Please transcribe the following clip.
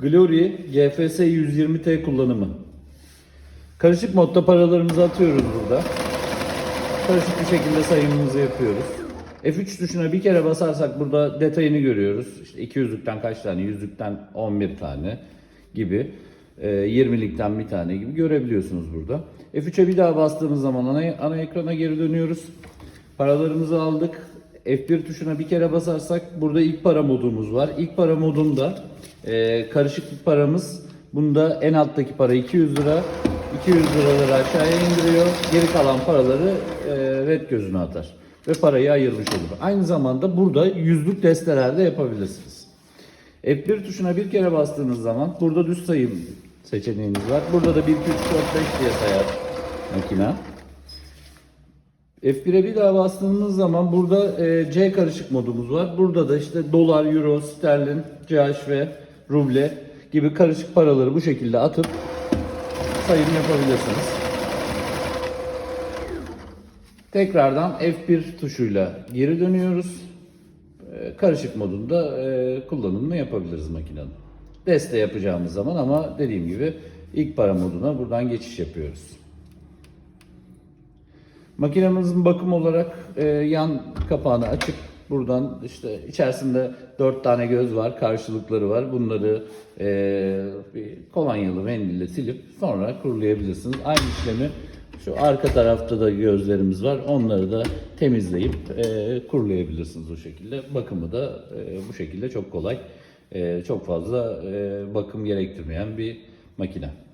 Glory GFS 120T kullanımı. Karışık modda paralarımızı atıyoruz burada. Karışık bir şekilde sayımımızı yapıyoruz. F3 tuşuna bir kere basarsak burada detayını görüyoruz. İşte 200'lükten kaç tane, 100'lükten 11 tane gibi. e, 20'likten bir tane gibi görebiliyorsunuz burada. F3'e bir daha bastığımız zaman ana, ana ekrana geri dönüyoruz. Paralarımızı aldık. F1 tuşuna bir kere basarsak burada ilk para modumuz var. İlk para modunda e, karışık bir paramız. Bunda en alttaki para 200 lira. 200 liraları aşağıya indiriyor. Geri kalan paraları e, red gözüne atar. Ve parayı ayırmış olur. Aynı zamanda burada yüzlük destelerde yapabilirsiniz. F1 tuşuna bir kere bastığınız zaman burada düz sayım seçeneğiniz var. Burada da 1, 2, 3, 4, 5 diye sayar makina. F1'e bir daha bastığımız zaman burada e, C karışık modumuz var. Burada da işte dolar, euro, sterlin, CHF, ruble gibi karışık paraları bu şekilde atıp sayım yapabilirsiniz. Tekrardan F1 tuşuyla geri dönüyoruz. E, Karışık modunda e, kullanımını yapabiliriz makinenin. Deste yapacağımız zaman ama dediğim gibi ilk para moduna buradan geçiş yapıyoruz. Makinemizin bakım olarak e, yan kapağını açıp buradan işte içerisinde dört tane göz var, karşılıkları var. Bunları e, bir kolonyalı mendille silip sonra kurulayabilirsiniz. Aynı işlemi şu arka tarafta da gözlerimiz var. Onları da temizleyip e, kurulayabilirsiniz o şekilde. Bakımı da e, bu şekilde çok kolay. E, çok fazla e, bakım gerektirmeyen bir makine.